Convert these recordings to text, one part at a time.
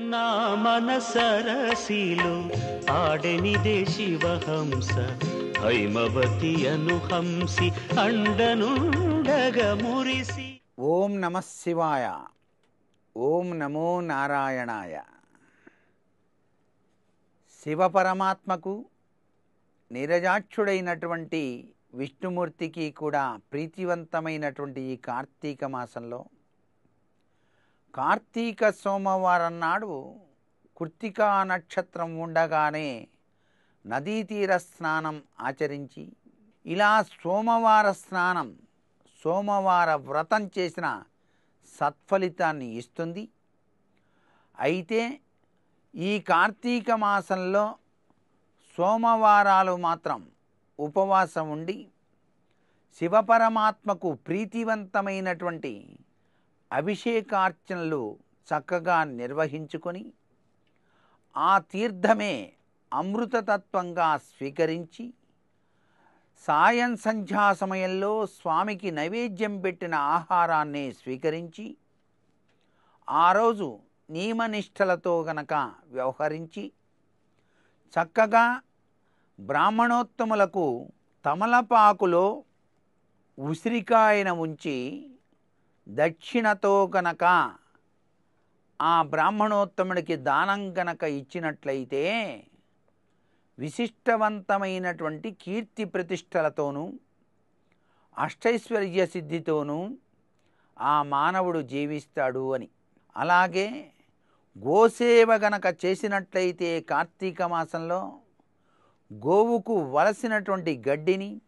మన సరసిలో ఆడనిదే శివహంస. హైమవతి అనుహంసి అండనుండగ మురిసి. ఓం నమ శివాయ. ఓం నమో నారాయణాయ. శివపరమాత్మకు నిరజాక్షుడైనటువంటి విష్ణుమూర్తికి కూడా ప్రీతివంతమైనటువంటి ఈ కార్తీక మాసంలో కార్తీక సోమవారం నాడు కృత్తికా నక్షత్రం ఉండగానే నదీ తీర స్నానం ఆచరించి ఇలా సోమవార స్నానం సోమవార వ్రతం చేసిన సత్ఫలితాన్ని ఇస్తుంది. అయితే ఈ కార్తీక మాసంలో సోమవారాలు మాత్రం ఉపవాసం ఉండి శివపరమాత్మకు ప్రీతివంతమైనటువంటి అభిషేకార్చనలు చక్కగా నిర్వహించుకొని ఆ తీర్థమే అమృతతత్వంగా స్వీకరించి సాయం సంధ్యా సమయంలో స్వామికి నైవేద్యం పెట్టిన ఆహారాన్ని స్వీకరించి ఆ రోజు నియమనిష్టలతో గనక వ్యవహరించి చక్కగా బ్రాహ్మణోత్తములకు తమలపాకులో ఉసిరికాయన ఉంచి దక్షిణతో గనక ఆ బ్రాహ్మణోత్తముడికి దానం గనక ఇచ్చినట్లయితే విశిష్టవంతమైనటువంటి కీర్తి ప్రతిష్టలతోనూ అష్టైశ్వర్య సిద్ధితోనూ ఆ మానవుడు జీవిస్తాడు అని. అలాగే గోసేవ గనక చేసినట్లయితే కార్తీక మాసంలో గోవుకు వలసినటువంటి గడ్డిని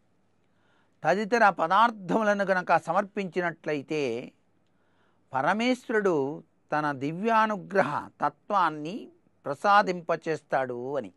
తదితర పదార్థములను గనక సమర్పించినట్లయితే పరమేశ్వరుడు తన దివ్యానుగ్రహ తత్వాన్ని ప్రసాదింపచేస్తాడు అని.